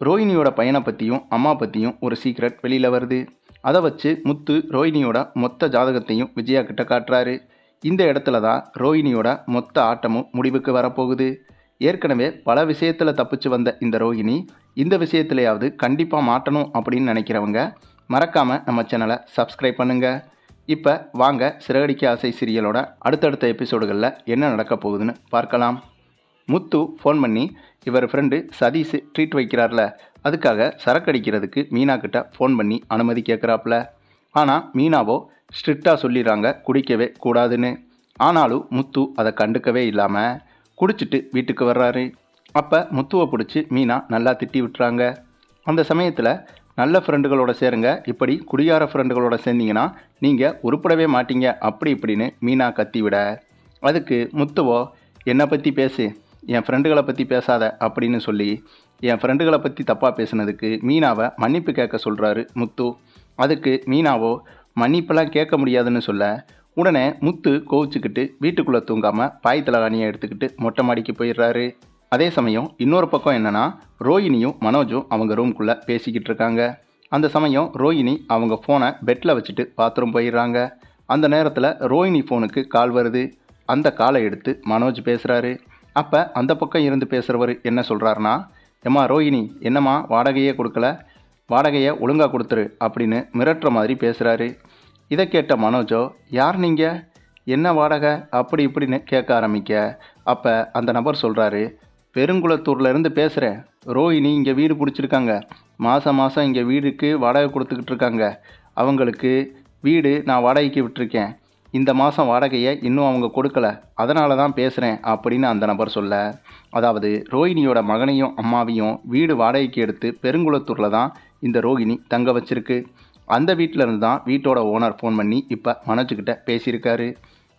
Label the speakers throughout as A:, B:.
A: ரோஹிணியோட பையனை பற்றியும் அம்மா பற்றியும் ஒரு சீக்ரெட் வெளியில் வருது. அதை வச்சு முத்து ரோஹிணியோட மொத்த ஜாதகத்தையும் விஜயா கிட்ட காட்டுறாரு. இந்த இடத்துல தான் ரோஹிணியோட மொத்த ஆட்டமும் முடிவுக்கு வரப்போகுது. ஏற்கனவே பல விஷயத்தில் தப்பிச்சு வந்த இந்த ரோஹிணி இந்த விஷயத்துலையாவது கண்டிப்பாக மாட்டணும் அப்படின்னு நினைக்கிறவங்க மறக்காமல் நம்ம சேனலை சப்ஸ்கிரைப் பண்ணுங்கள் இப்போ வாங்க சிறகடிக்க ஆசை சீரியலோட அடுத்தடுத்த எபிசோடுகளில் என்ன நடக்க போகுதுன்னு பார்க்கலாம். முத்து ஃபோன் பண்ணி இவர் ஃப்ரெண்டு சதீஷ் ட்ரீட் வைக்கிறார்ல அதுக்காக சரக்கு அடிக்கிறதுக்கு மீனா கிட்ட ஃபோன் பண்ணி அனுமதி கேட்குறாப்புல ஆனால் மீனாவோ ஸ்ட்ரிக்டாக சொல்லிடுறாங்க குடிக்கவே கூடாதுன்னு. ஆனாலும் முத்து அதை கண்டுக்கவே இல்லாமல் குடிச்சிட்டு வீட்டுக்கு வர்றாரு. அப்போ முத்துவை பிடிச்சி மீனா நல்லா திட்டி விட்டுறாங்க. அந்த சமயத்தில் நல்ல ஃப்ரெண்டுகளோட சேருங்க இப்படி குடியார ஃப்ரெண்டுகளோட சேர்ந்தீங்கன்னா நீங்கள் உருப்படவே மாட்டீங்க அப்படி இப்படின்னு மீனா கத்தி விட அதுக்கு முத்துவோ என்னை பற்றி பேசு என் ஃப்ரெண்டுகளை பற்றி பேசாத அப்படின்னு சொல்லி என் ஃப்ரெண்டுகளை பற்றி தப்பாக பேசுனதுக்கு மீனாவை மன்னிப்பு கேட்க சொல்கிறாரு முத்து. அதுக்கு மீனாவோ மன்னிப்பெல்லாம் கேட்க முடியாதுன்னு சொல்ல உடனே முத்து கோவிச்சுக்கிட்டு வீட்டுக்குள்ளே தூங்காமல் பாய் தலகாணியை எடுத்துக்கிட்டு மொட்டை மாடிக்கு போயிடுறாரு. அதே சமயம் இன்னொரு பக்கம் என்னன்னா ரோஹினியும் மனோஜும் அவங்க ரூம்குள்ளே பேசிக்கிட்டு இருக்காங்க. அந்த சமயம் ரோஹிணி அவங்க ஃபோனை பெட்டில் வச்சுட்டு பாத்ரூம் போயிடுறாங்க. அந்த நேரத்தில் ரோஹிணி ஃபோனுக்கு கால் வருது. அந்த காலை எடுத்து மனோஜ் பேசுகிறாரு அப்போ அந்த பக்கம் இருந்து பேசுகிறவர் என்ன சொல்கிறாருன்னா ஏம்மா ரோஹிணி என்னம்மா வாடகையே கொடுக்கல? வாடகையை ஒழுங்காக கொடுத்துரு அப்படின்னு மிரட்டுற மாதிரி பேசுகிறாரு இதை கேட்ட மனோஜோ யார் நீங்கள் என்ன வாடகை? அப்படி இப்படின்னு கேட்க ஆரம்பிக்க அப்போ அந்த நபர் சொல்கிறாரு பெருங்குளத்தூர்லேருந்து பேசுகிறேன் ரோஹிணி இங்கே வீடு பிடிச்சிருக்காங்க. மாதம் மாதம் இங்கே வீடுக்கு வாடகை கொடுத்துக்கிட்டு இருக்காங்க. அவங்களுக்கு வீடு நான் வாடகைக்கு விட்டுருக்கேன். இந்த மாதம் வாடகையை இன்னும் அவங்க கொடுக்கல. அதனால தான் பேசுகிறேன் அப்படின்னு அந்த நபர் சொல்ல அதாவது ரோஹிணியோட மகனையும் அம்மாவையும் வீடு வாடகைக்கு எடுத்து பெருங்குளத்தூரில் தான் இந்த ரோஹிணி தங்க வச்சிருக்கு. அந்த வீட்டிலேருந்து தான் வீட்டோட ஓனர் ஃபோன் பண்ணி இப்போ மனோஜ்கிட்ட பேசியிருக்காரு.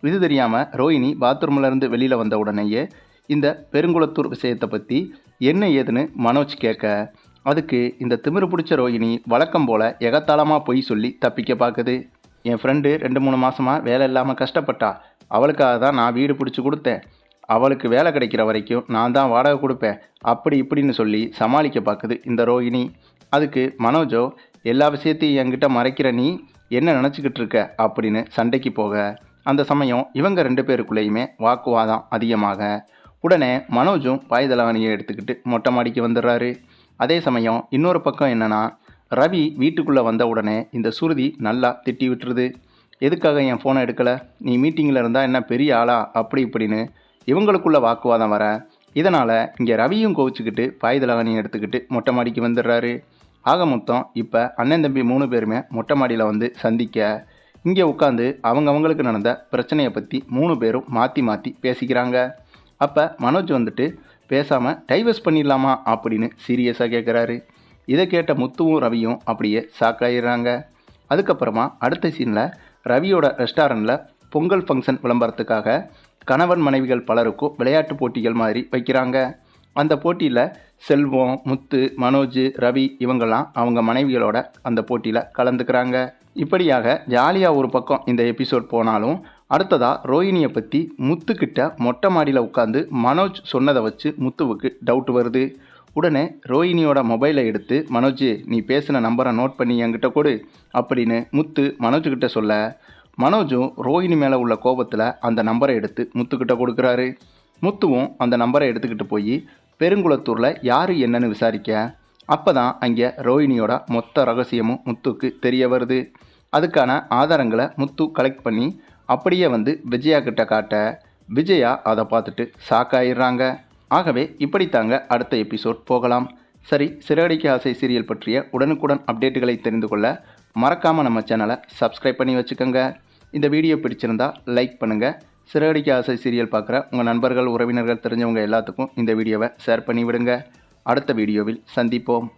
A: இது தெரியாமல் ரோஹிணி பாத்ரூம்லேருந்து வெளியில் வந்த உடனேயே இந்த பெருங்குளத்தூர் விஷயத்தை பற்றி என்ன ஏதுன்னு மனோஜ் கேட்க அதுக்கு இந்த திமிரு பிடிச்ச ரோஹிணி வழக்கம் போல் எகத்தாளமாக பொய் சொல்லி தப்பிக்க பார்க்குது என் ஃப்ரெண்டு ரெண்டு மூணு மாதமாக வேலை இல்லாமல் கஷ்டப்பட்டா. அவளுக்காக தான் நான் வீடு பிடிச்சி கொடுத்தேன். அவளுக்கு வேலை கிடைக்கிற வரைக்கும் நான் தான் வாடகை கொடுப்பேன். அப்படி இப்படின்னு சொல்லி சமாளிக்க பார்க்குது இந்த ரோஹிணி. அதுக்கு மனோஜோ எல்லா விஷயத்தையும் என்கிட்ட மறைக்கிற நீ என்ன நினச்சிக்கிட்டு இருக்க? அப்படின்னு சண்டைக்கு போக அந்த சமயம் இவங்க ரெண்டு பேருக்குள்ளேயுமே வாக்குவாதம் அதிகமாக. உடனே மனோஜும் பாய்தலவாணியை எடுத்துக்கிட்டு மொட்டை மாடிக்கு வந்துடுறாரு. அதே சமயம் இன்னொரு பக்கம் என்னென்னா ரவி வீட்டுக்குள்ளே வந்த உடனே இந்த சுருதி நல்லா திட்டி விட்டுருது. எதுக்காக என் ஃபோனை எடுக்கலை? நீ மீட்டிங்கில் இருந்தால் என்ன பெரிய ஆளா? அப்படி இப்படின்னு இவங்களுக்குள்ள வாக்குவாதம் வர இதனால் இங்கே ரவியும் கோவிச்சுக்கிட்டு பாய்தலகனையும் எடுத்துக்கிட்டு மொட்டை மாடிக்கு வந்துடுறாரு. ஆக மொத்தம் இப்போ அண்ணன் தம்பி மூணு பேருமே மொட்டை மாடியில் வந்து சந்திக்க இங்கே உட்காந்து அவங்கவங்களுக்கு நடந்த பிரச்சனையை பற்றி மூணு பேரும் மாற்றி மாற்றி பேசிக்கிறாங்க. அப்போ மனோஜ் வந்துட்டு பேசாமல் டைவர்ஸ் பண்ணிடலாமா? அப்படின்னு சீரியஸாக கேட்குறாரு இதை கேட்ட முத்துவும் ரவியும் அப்படியே ஷாக்காயிடுறாங்க அதுக்கப்புறமா அடுத்த சீனில் ரவியோட ரெஸ்டாரண்ட்டில் பொங்கல் ஃபங்க்ஷன் விளம்பரத்துக்காக கணவன் மனைவிகள் பலருக்கும் விளையாட்டு போட்டிகள் மாதிரி வைக்கிறாங்க. அந்த போட்டியில் செல்வம் முத்து மனோஜ் ரவி இவங்கெல்லாம் அவங்க மனைவிகளோட அந்த போட்டியில் கலந்துக்கிறாங்க. இப்படியாக ஜாலியாக ஒரு பக்கம் இந்த எபிசோட் போனாலும் அடுத்ததாக ரோஹிணியை பற்றி முத்துக்கிட்ட மொட்டை மாடியில் உட்காந்து மனோஜ் சொன்னதை வச்சு முத்துவுக்கு டவுட் வருது. உடனே ரோஹினியோட மொபைலை எடுத்து மனோஜ் நீ பேசின நம்பரை நோட் பண்ணி என்கிட்ட கொடு அப்படின்னு முத்து மனோஜ்கிட்ட சொல்ல. மனோஜும் ரோஹிணி மேலே உள்ள கோபத்தில் அந்த நம்பரை எடுத்து முத்துக்கிட்ட கொடுக்குறாரு. முத்துவும் அந்த நம்பரை எடுத்துக்கிட்டு போய் பெருங்குளத்தூரில் யார் என்னன்னு விசாரிக்க? அப்போ தான் அங்கே ரோஹிணியோட மொத்த ரகசியமும் முத்துக்கு தெரிய வருது. அதுக்கான ஆதாரங்களை முத்து கலெக்ட் பண்ணி அப்படியே வந்து விஜயா கிட்ட காட்ட. விஜயா அதை பார்த்துட்டு ஷாக்காயிடுறாங்க ஆகவே இப்படித்தாங்க அடுத்த எபிசோட் போகலாம். சரி சிறகடிக்க ஆசை சீரியல் பற்றிய உடனுக்குடன் அப்டேட்டுகளை தெரிந்து கொள்ள மறக்காமல் நம்ம சேனலை சப்ஸ்கிரைப் பண்ணி வச்சுக்கோங்க. இந்த வீடியோ பிடிச்சிருந்தா லைக் பண்ணுங்கள் சிறகடிக்க ஆசை சீரியல் பார்க்குற உங்கள் நண்பர்கள் உறவினர்கள் தெரிஞ்சவங்க எல்லாத்துக்கும் இந்த வீடியோவை ஷேர் பண்ணி விடுங்க அடுத்த வீடியோவில் சந்திப்போம்.